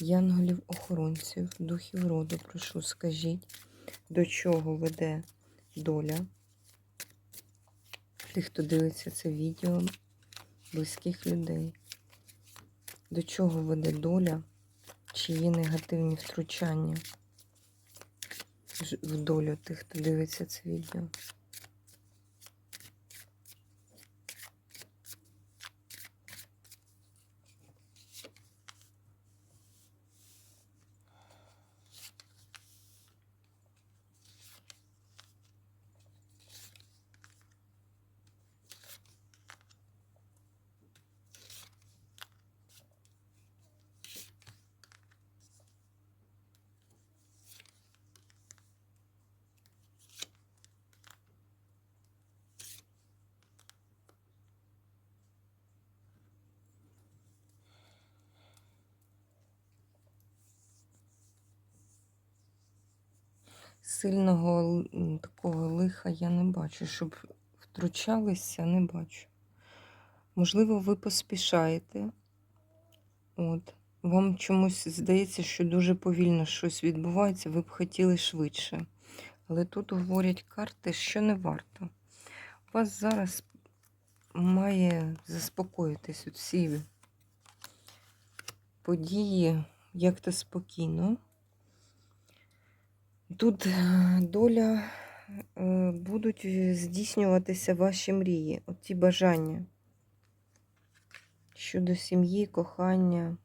янголів-охоронців, духів роду, прошу, скажіть, до чого веде доля тих, хто дивиться це відео, близьких людей, до чого веде доля, чиї негативні втручання в долю тих, хто дивиться це відео. Сильного такого лиха я не бачу, щоб втручалися, не бачу. Можливо, ви поспішаєте. От. Вам чомусь здається, що дуже повільно щось відбувається, ви б хотіли швидше. Але тут говорять карти, що не варто. Вас зараз має заспокоїтись всі події як-то спокійно. Тут е, доля е, будуть е, здійснюватися ваші мрії, от ті бажання щодо сім'ї, кохання.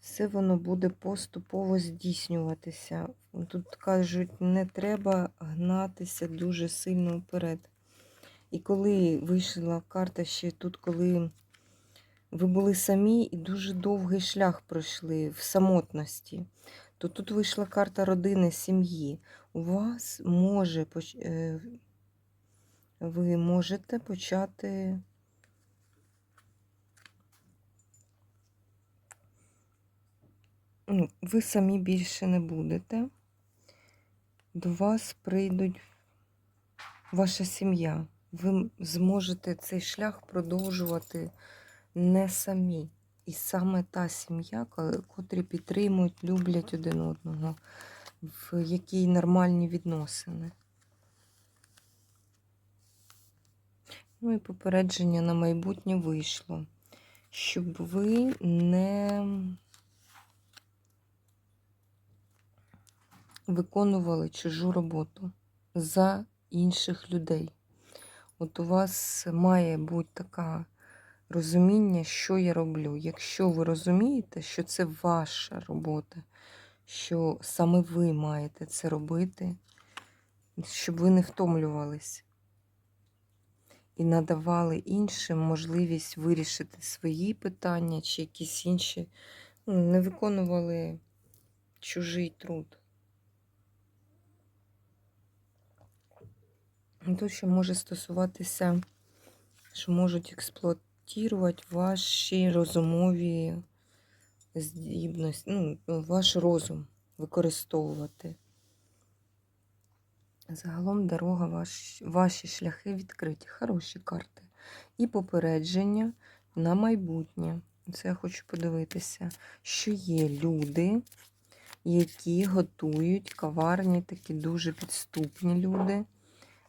Все воно буде поступово здійснюватися. Тут кажуть, не треба гнатися дуже сильно вперед. І коли вийшла карта ще тут, коли ви були самі і дуже довгий шлях пройшли в самотності, то тут вийшла карта родини, сім'ї. У вас може е, ви можете почати ну, ви самі більше не будете. До вас прийдуть ваша сім'я. Ви зможете цей шлях продовжувати не самі. І саме та сім'я, ко- котрі підтримують, люблять один одного, в якій нормальні відносини. Ну і попередження на майбутнє вийшло, щоб ви не виконували чужу роботу за інших людей. От у вас має бути таке розуміння, що я роблю. Якщо ви розумієте, що це ваша робота, що саме ви маєте це робити, щоб ви не втомлювались і надавали іншим можливість вирішити свої питання чи якісь інші, ну, не виконували чужий труд. Тут ще може стосуватися, що можуть експлуатувати ваші розумові здібності, ну, ваш розум використовувати. Загалом дорога, ваш, ваші шляхи відкриті, хороші карти. І попередження на майбутнє. Це я хочу подивитися, що є люди, які готують каварні, такі дуже підступні люди.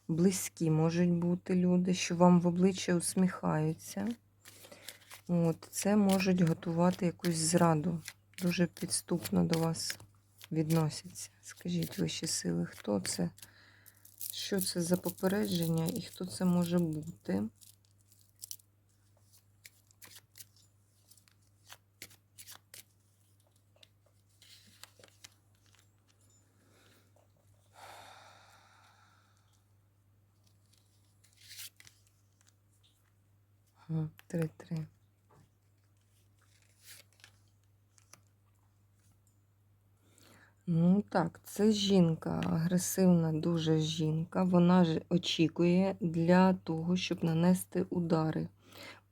Близькі можуть бути люди, що вам в обличчя усміхаються. От, Це можуть готувати якусь зраду. Дуже підступно до вас відносяться. Скажіть вищі сили, хто це? Що це за попередження і хто це може бути? Три-три. Ну так, це жінка, агресивна дуже жінка. Вона ж очікує для того, щоб нанести удари.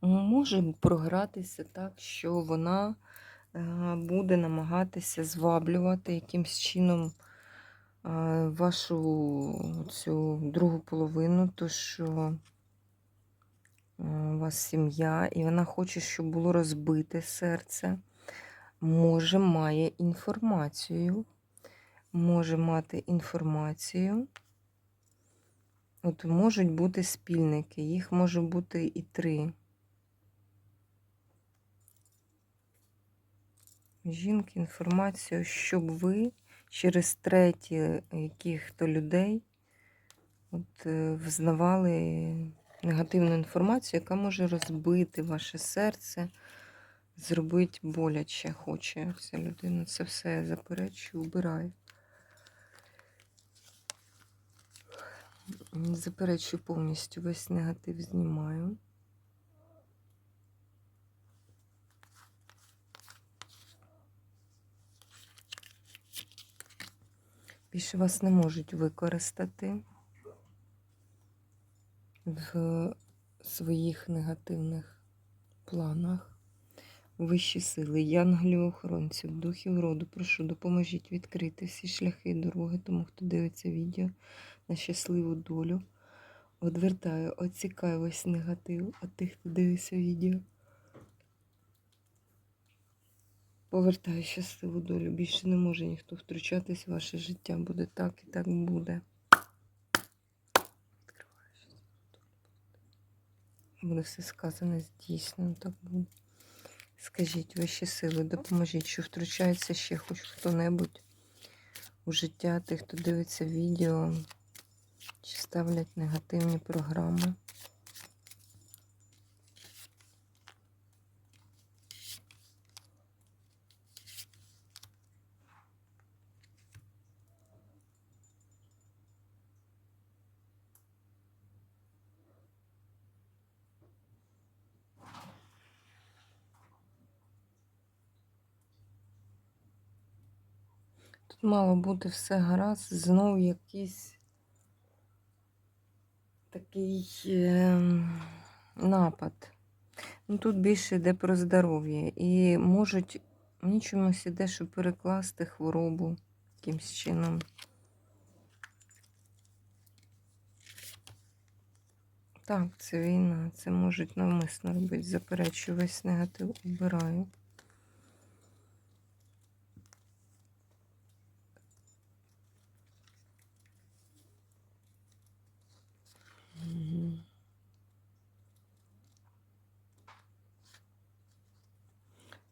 Може програтися так, що вона е, буде намагатися зваблювати якимсь чином е, вашу цю другу половину, то що е, у вас сім'я, і вона хоче, щоб було розбите серце. Може, має інформацію. Може мати інформацію. От можуть бути спільники, їх може бути і три. Жінки інформацію, щоб ви через треті яких-то людей от, е, взнавали негативну інформацію, яка може розбити ваше серце, зробити боляче хоче ця людина. Це все я заперечую, убираю. Заперечую повністю весь негатив знімаю. Більше вас не можуть використати в своїх негативних планах. Вищі сили, янголів охоронців, духів роду, прошу, допоможіть відкрити всі шляхи і дороги, тому хто дивиться відео на щасливу долю. Одвертаю, оцікаю весь негатив від тих, хто дивиться відео. Повертаю щасливу долю. Більше не може ніхто втручатись в ваше життя. Буде так і так буде. Буде все сказане здійснено, так буде. Скажіть, вищі сили, допоможіть, що втручається ще хоч хто-небудь у життя тих, хто дивиться відео, чи ставлять негативні програми. Тут мало бути все гаразд, знов якийсь такий е, напад. Ну, Тут більше йде про здоров'я. І можуть мені чомусь іде, щоб перекласти хворобу якимсь чином. Так, це війна, це можуть навмисно робити. Заперечую весь негатив, обираю.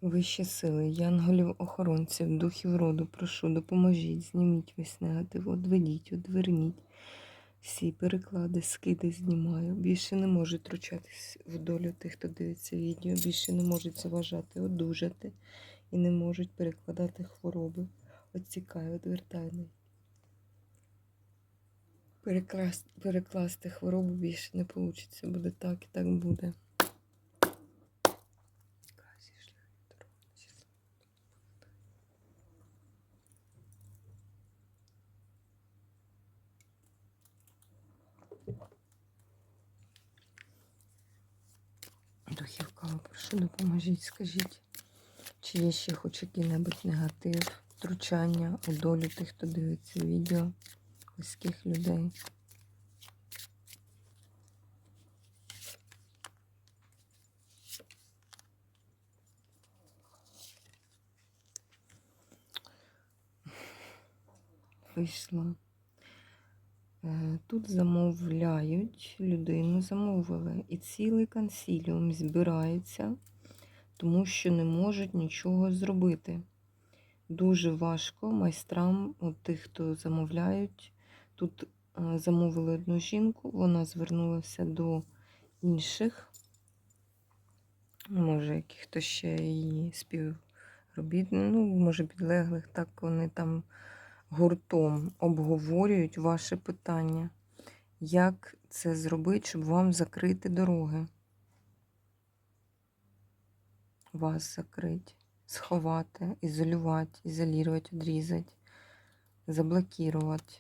Вищі сили, янголів охоронців, духів роду, прошу, допоможіть, зніміть весь негатив, одведіть, одверніть. Всі переклади, скиди знімаю. Більше не можуть втручатись в долю тих, хто дивиться відео, більше не можуть заважати, одужати і не можуть перекладати хвороби. Оцікаю, одвертаю. Перекласти, хворобу більше не вийде. Буде так і так буде. Духів кава, допоможіть, скажіть, чи є ще хоч який-небудь негатив, втручання у долю тих, хто дивиться відео, близьких людей. Вийшло. Е, Тут замовляють людину, замовили, і цілий консіліум збирається, тому що не можуть нічого зробити. Дуже важко майстрам, от тих, хто замовляють. Тут е, замовили одну жінку, вона звернулася до інших, може, яких-то ще її співробітників, ну, може, підлеглих, так вони там гуртом обговорюють ваше питання, як це зробити, щоб вам закрити дороги. Вас закрити, сховати, ізолювати, ізолювати, відрізати. заблокувати.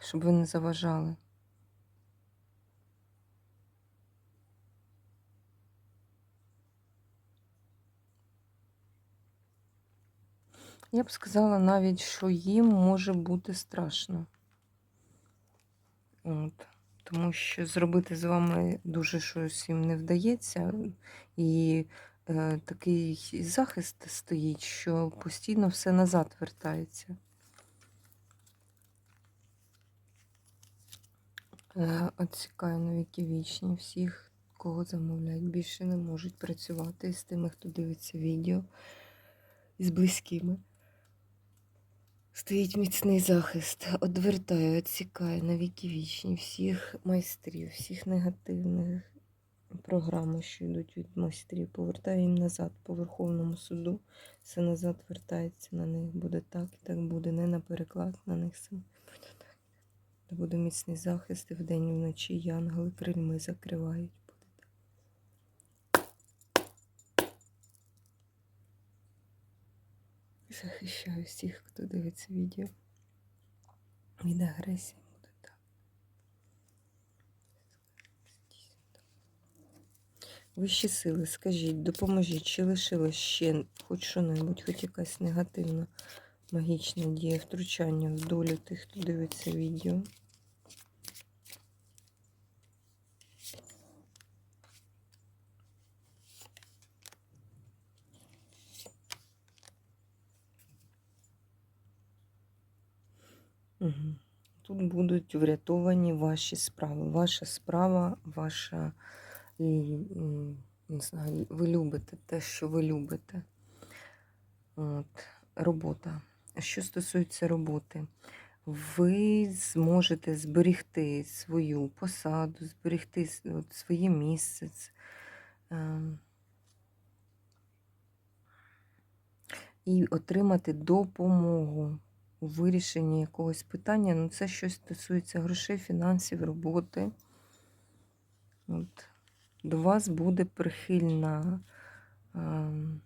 Щоб ви не заважали. Я б сказала навіть, що їм може бути страшно. От. Тому що зробити з вами дуже щось їм не вдається. І е, такий захист стоїть, що постійно все назад вертається. Е, Отсікаю навіки вічні всіх, кого замовляють, більше не можуть працювати з тими, хто дивиться відео, з близькими. Стоїть міцний захист, одвертаю, відсікаю на віки вічні всіх майстрів, всіх негативних програм, що йдуть від майстрів, повертаю їм назад по Верховному суду. Все назад вертається на них. Буде так і так буде, не на переклад на них саме. Буде міцний захист і вдень і вночі і ангели крильми закривають. Буде так. Захищаю всіх, хто дивиться відео. Від агресії буде так. Вищі сили, скажіть, допоможіть, чи лишилось ще хоч що-небудь, хоч якась негативна магічна дія, втручання в долю тих, хто дивиться відео. Тут будуть врятовані ваші справи. Ваша справа, ваша, не знаю, ви любите те, що ви любите. От, робота. Що стосується роботи, ви зможете зберегти свою посаду, зберегти с- от, своє місце. ем, І отримати допомогу у вирішенні якогось питання. Ну, це щось стосується грошей, фінансів, роботи. От. До вас буде прихильна ем,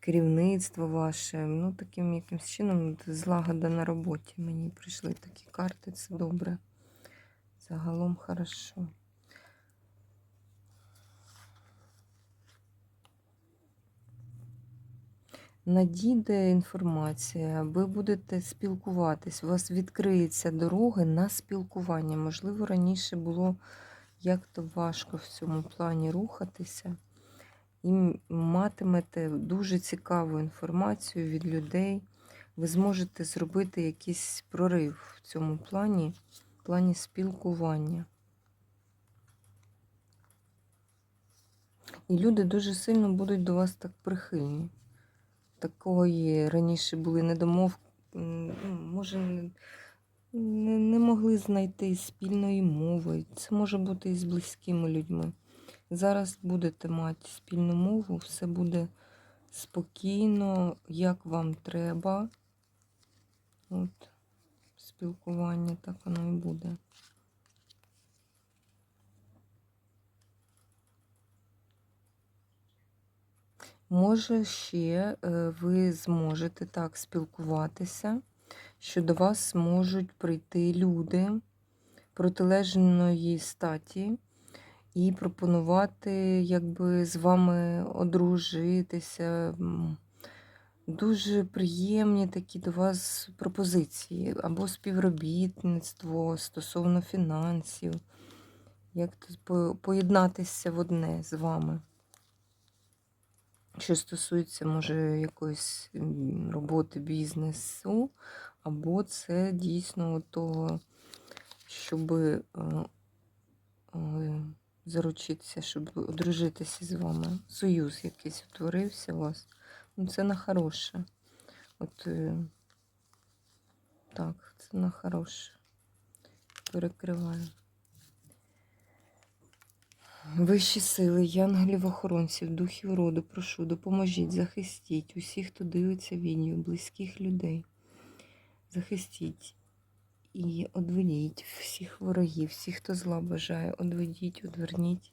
керівництво ваше. Ну, таким якимсь чином злагода на роботі. Мені прийшли такі карти, це добре. Загалом хорошо. Надійде інформація, ви будете спілкуватись, у вас відкриються дороги на спілкування. Можливо, раніше було як-то важко в цьому плані рухатися. І матимете дуже цікаву інформацію від людей. Ви зможете зробити якийсь прорив в цьому плані, в плані спілкування. І люди дуже сильно будуть до вас так прихильні такого є. Раніше були недомов, ну, може, не, не могли знайти спільної мови. Це може бути і з близькими людьми. Зараз будете мати спільну мову, все буде спокійно, як вам треба. От, спілкування, так воно і буде. Може, ще е, ви зможете так спілкуватися, що до вас можуть прийти люди протилежної статі і пропонувати, якби з вами одружитися. Дуже приємні такі до вас пропозиції або співробітництво стосовно фінансів, як поєднатися в одне з вами. Що стосується, може, якоїсь роботи бізнесу, або це дійсно того, щоб е, е, заручитися, щоб одружитися з вами. Союз якийсь утворився у вас. Ну, це на хороше. От е, так, це на хороше. Перекриваю. Вищі сили, янголів-охоронців, духів роду, прошу, допоможіть, захистіть усіх, хто дивиться відео, близьких людей. Захистіть і одведіть всіх ворогів, всіх, хто зла бажає, одведіть, одверніть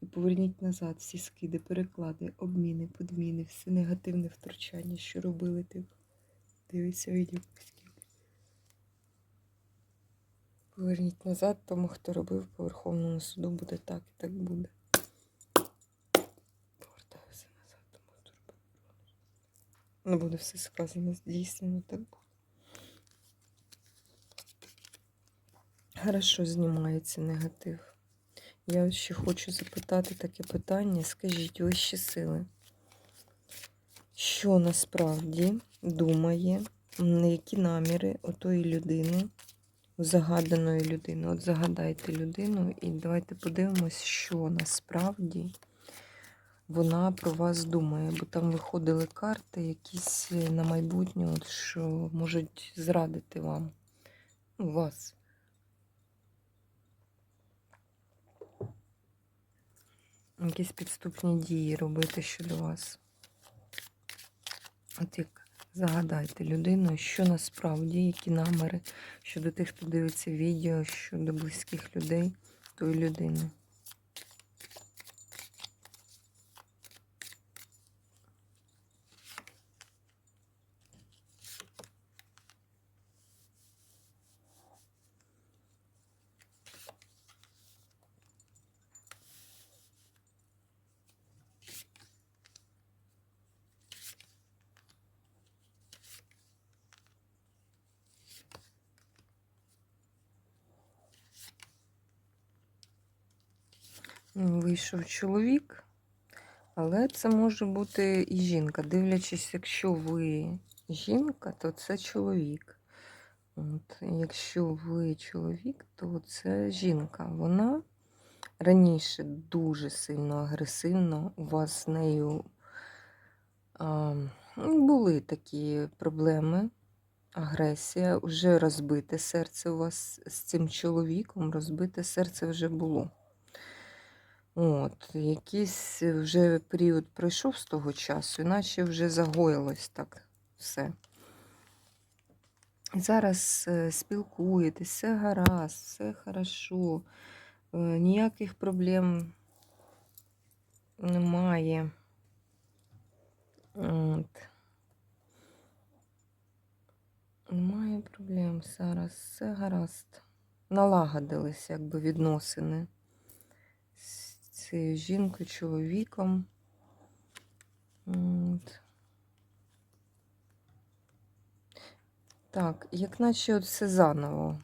І поверніть назад всі скиди, переклади, обміни, подміни, все негативне втручання, що робили ти. Дивися відео Поверніть назад, тому хто робив по Верховному суду, буде так і так буде. Повертаю все назад, тому хто робив. Не буде все сказано, здійснено так буде. Хорошо знімається негатив. Я ще хочу запитати таке питання. Скажіть, вищі сили, що насправді думає, м, які наміри отої людини, загаданої людини? От загадайте людину і давайте подивимось, що насправді вона про вас думає. Бо там виходили карти якісь на майбутнє, от, що можуть зрадити вам. Ну, вас. якісь підступні дії робити щодо вас. От як загадайте людину, що насправді, які наміри щодо тих, хто дивиться відео, щодо близьких людей тої людини. Ну, Вийшов чоловік, але це може бути і жінка. Дивлячись, якщо ви жінка, то це чоловік. От, якщо ви чоловік, то це жінка. Вона раніше дуже сильно агресивно у вас з нею а, ну, були такі проблеми, агресія, вже розбите серце у вас з цим чоловіком, розбите серце вже було. От, якийсь вже період пройшов з того часу, іначе вже загоїлось так все. Зараз е, спілкуєтесь, все гаразд, все хорошо, е, ніяких проблем немає. От. Немає проблем зараз, все гаразд. Налагодились якби відносини цією жінкою, чоловіком. От. Так, як наче от все заново.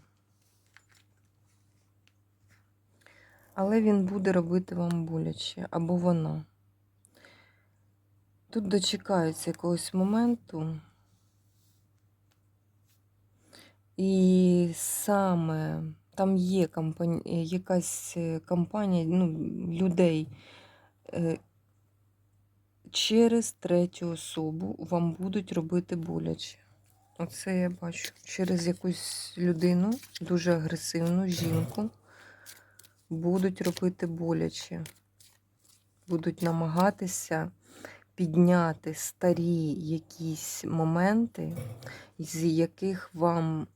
Але він буде робити вам боляче, або вона. Тут дочекаються якогось моменту. І саме там є компані... якась е, компанія ну, людей е, через третю особу вам будуть робити боляче. Оце я бачу. Через якусь людину, дуже агресивну жінку, будуть робити боляче. Будуть намагатися підняти старі якісь моменти, з яких вам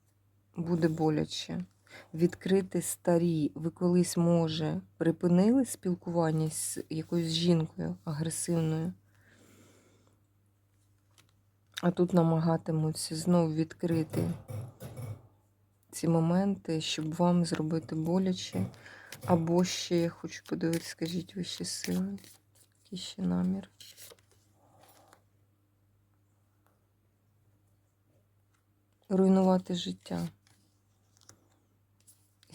буде боляче. Відкрити старі. Ви колись, може, припинили спілкування з якоюсь жінкою агресивною, а тут намагатимуться знову відкрити ці моменти, щоб вам зробити боляче. Або ще я хочу подивитися, скажіть вищі сили, який ще намір. Руйнувати життя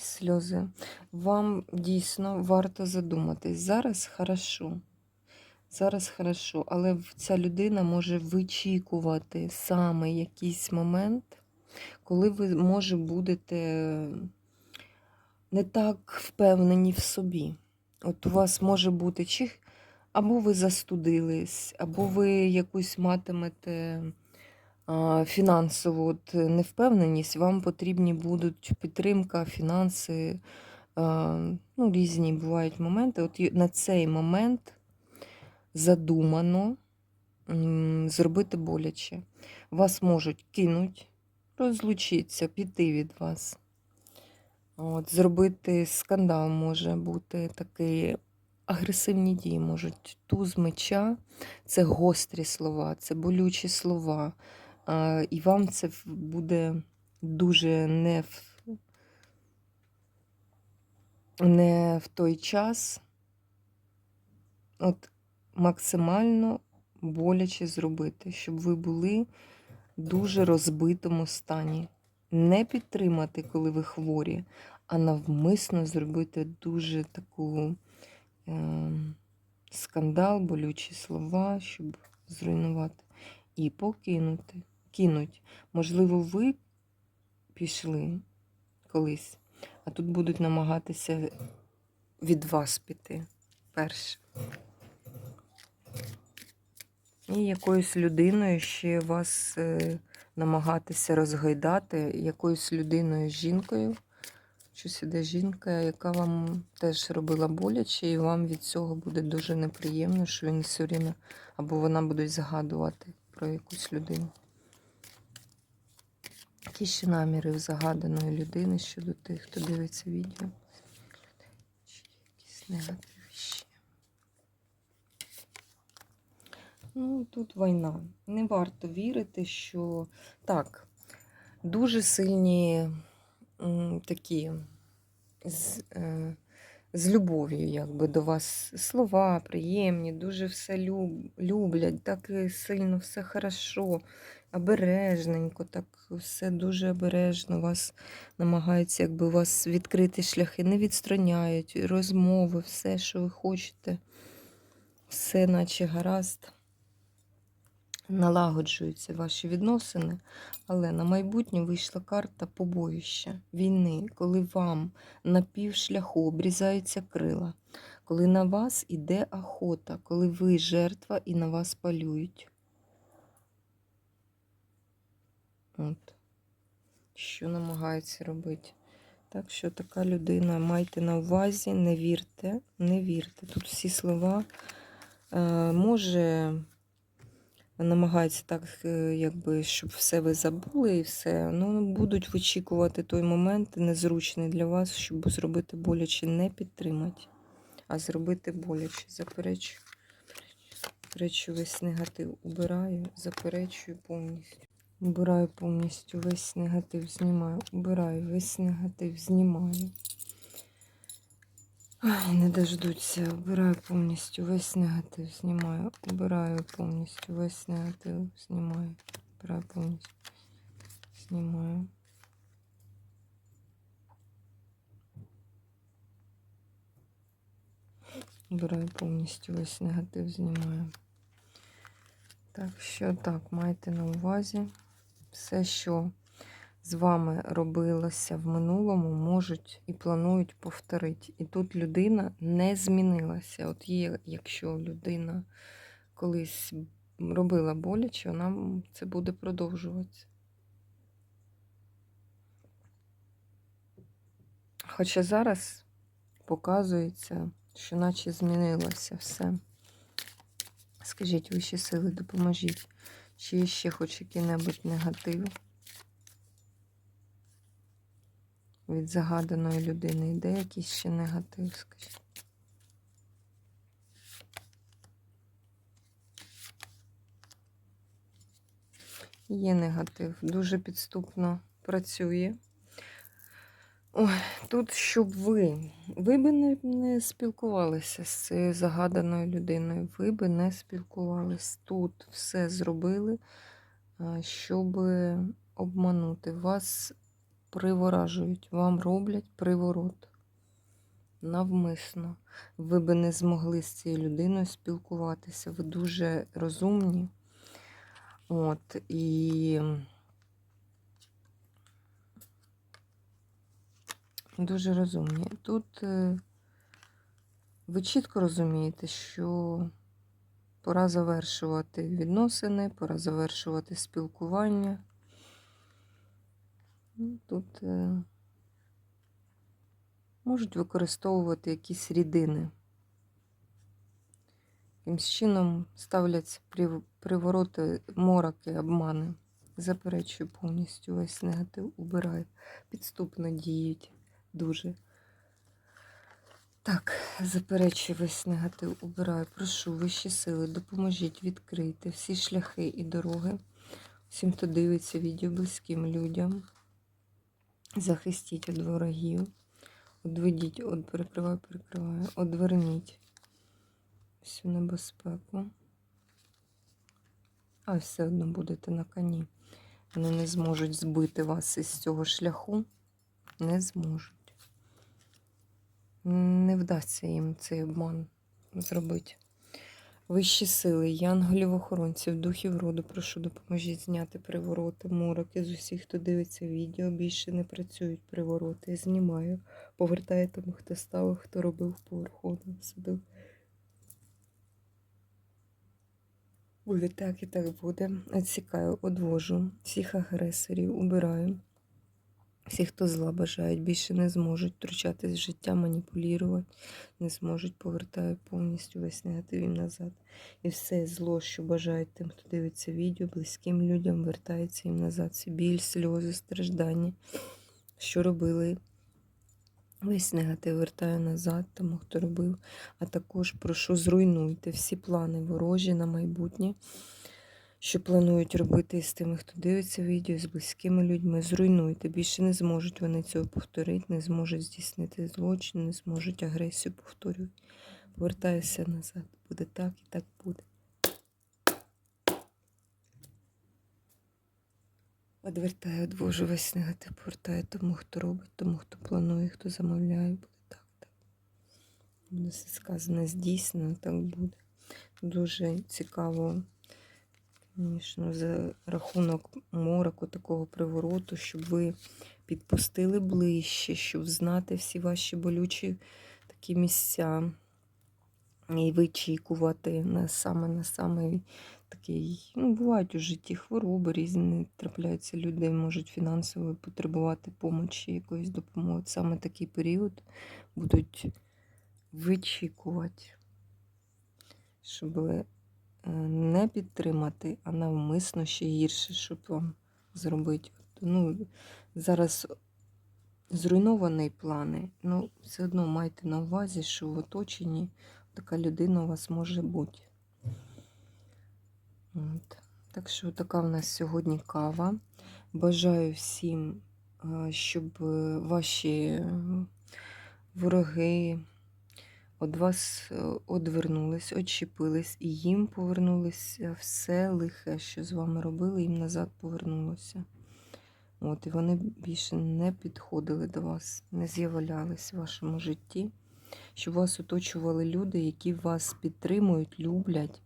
сльози. Вам дійсно варто задуматись. Зараз хорошо. Зараз хорошо, але ця людина може вичікувати саме якийсь момент, коли ви, може, будете не так впевнені в собі. От у вас може бути чи або ви застудились, або ви якусь матимете фінансову от, невпевненість, вам потрібні будуть підтримка, фінанси, ну, різні бувають моменти. От на цей момент задумано зробити боляче. Вас можуть кинуть, розлучитися, піти від вас. От, Зробити скандал може бути такий агресивні дії можуть. Туз меча це гострі слова, це болючі слова. І вам це буде дуже не в, не в той час. От максимально боляче зробити, щоб ви були в дуже розбитому стані. Не підтримати, коли ви хворі, а навмисно зробити дуже таку е, скандал, болючі слова, щоб зруйнувати. І покинути. Кинуть. Можливо, ви пішли колись, а тут будуть намагатися від вас піти перше. І якоюсь людиною ще вас е, намагатися розгайдати, якоюсь людиною, жінкою. Щось іде жінка, яка вам теж робила боляче, і вам від цього буде дуже неприємно, що він все время або вона буде згадувати про якусь людину. Які ще наміри в загаданої людини щодо тих, хто дивиться відео? Чи якісь негативи ще? Ну, тут війна. Не варто вірити, що так, дуже сильні такі з, е, з любов'ю, якби до вас слова приємні, дуже все люб, люблять, так і сильно все хорошо, обережненько, так все дуже обережно. Вас намагаються, якби у вас відкрити шляхи, не відстраняють, розмови, все, що ви хочете, все наче гаразд налагоджуються ваші відносини, але на майбутнє вийшла карта побоїща війни, коли вам на півшляху обрізаються крила, коли на вас іде охота, коли ви жертва і на вас палюють. От. Що намагаються робити? Так що така людина, майте на увазі, не вірте, не вірте. Тут всі слова е, може намагаються так, е, якби, щоб все ви забули і все. Ну, будуть вичікувати той момент незручний для вас, щоб зробити боляче, не підтримати, а зробити боляче. Заперечую. Заперечую весь негатив. Убираю, заперечую повністю. Убираю повністю весь негатив, знімаю. Убираю весь негатив, знімаю. Ай, не дождуться. Убираю повністю весь негатив, знімаю. Убираю повністю весь негатив, знімаю. Убираю повністю. Знімаю. Убираю повністю весь негатив, знімаю. Так що так, майте на увазі. Все, що з вами робилося в минулому, можуть і планують повторити. І тут людина не змінилася. От є, якщо людина колись робила боляче, вона це буде продовжуватися. Хоча зараз показується, що наче змінилося все. Скажіть, вищі сили, допоможіть. Чи ще хоч який-небудь негатив? від загаданої людини йде якийсь ще негатив, скажіть. Є негатив, дуже підступно працює. Ой, тут, щоб ви, ви би не, не спілкувалися з цією загаданою людиною, ви би не спілкувались. Тут все зробили, щоб обманути вас приворажують, вам роблять приворот. Навмисно. Ви би не змогли з цією людиною спілкуватися. Ви дуже розумні. От, і дуже розумні. Тут е, ви чітко розумієте, що пора завершувати відносини, пора завершувати спілкування. Ну, Тут е, можуть використовувати якісь рідини. Якимсь чином ставляться привороти, мороки, обмани. Заперечую повністю весь негатив, убираю. Підступно діють дуже. Так, заперечую весь негатив, убираю. Прошу, вищі сили, допоможіть відкрити всі шляхи і дороги. Всім, хто дивиться відео близьким людям. Захистіть від ворогів. Одведіть, от перекриваю, перекриваю. Одверніть всю небезпеку. А все одно будете на коні. Вони не зможуть збити вас із цього шляху. Не зможуть. Не вдасться їм цей обман зробити. Вищі сили, янголів охоронців, духів роду, прошу, допоможіть зняти привороти, мороки з усіх, хто дивиться відео. Більше не працюють привороти. Знімаю. Повертаю тому, хто ставив, хто робив поверховно судив. Буде так і так буде. Відсікаю, одвожу всіх агресорів, убираю. Всі, хто зла бажають, більше не зможуть втручатись в життя, маніпулювати, не зможуть, повертаю повністю весь негатив їм назад. І все зло, що бажають тим, хто дивиться відео, близьким людям, вертається їм назад. Всі біль, сльози, страждання, що робили. Весь негатив вертаю назад, тому хто робив. А також прошу, зруйнуйте всі плани ворожі на майбутнє що планують робити з тими, хто дивиться відео, з близькими людьми. Зруйнуйте. Більше не зможуть вони цього повторити, не зможуть здійснити злочин, не зможуть агресію повторювати. Повертаюся назад. Буде так і так буде. Одвертаю, одвожу весь негатив, повертаю тому, хто робить, тому, хто планує, хто замовляє, буде так, так. Буде все сказано, здійснено, так буде. Дуже цікаво. Звісно, за рахунок мороку, такого привороту, щоб ви підпустили ближче, щоб знати всі ваші болючі такі місця і вичікувати на саме на самий такий. Ну, бувають у житті хвороби, різні трапляються люди, можуть фінансово потребувати помочі, якоїсь допомоги. Саме такий період будуть вичікувати, щоб не підтримати, а навмисно ще гірше, щоб вам зробити. Ну, Зараз зруйновані плани, ну, все одно майте на увазі, що в оточенні така людина у вас може бути. От. Так що така в нас сьогодні кава. Бажаю всім, е, щоб ваші вороги від вас е, одвернулись, odчепились, і їм повернулося все лихе, що з вами робили, їм назад повернулося. От, І вони більше не підходили до вас, не з'являлись в вашому житті, щоб вас оточували люди, які вас підтримують, люблять.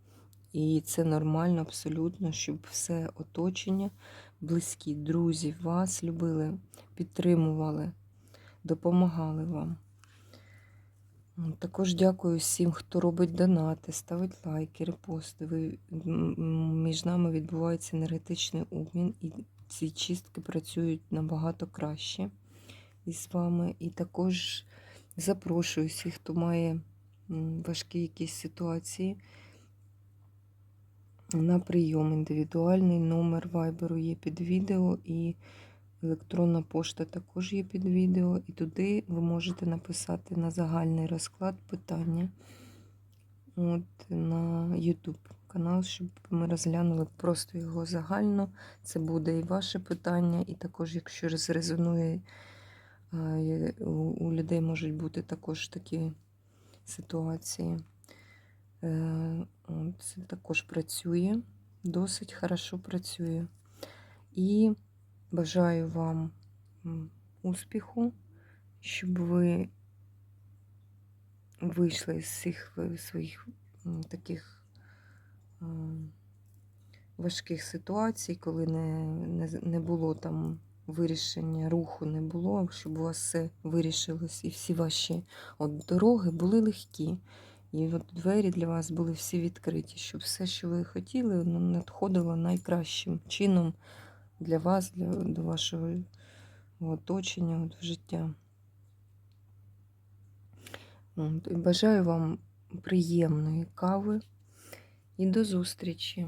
І це нормально, абсолютно, щоб все оточення, близькі, друзі вас любили, підтримували, допомагали вам. Також дякую всім, хто робить донати, ставить лайки, репости. Між нами відбувається енергетичний обмін, і ці чистки працюють набагато краще із вами. І також запрошую всіх, хто має важкі якісь ситуації. На прийом індивідуальний номер вайберу є під відео. і Електронна пошта також є під відео, і туди ви можете написати на загальний розклад питання от, на YouTube канал, щоб ми розглянули просто його загально. Це буде і ваше питання, і також, якщо зрезонує, у людей можуть бути також такі ситуації. Е, це також працює, досить хорошо працює. І Бажаю вам успіху, щоб ви вийшли з цих своїх таких важких ситуацій, коли не, не, не було там вирішення руху, не було, щоб у вас все вирішилось і всі ваші от дороги були легкі. І от двері для вас були всі відкриті, щоб все, що ви хотіли, воно надходило найкращим чином для вас, для, до вашого оточення до життя. Бажаю вам приємної кави і до зустрічі!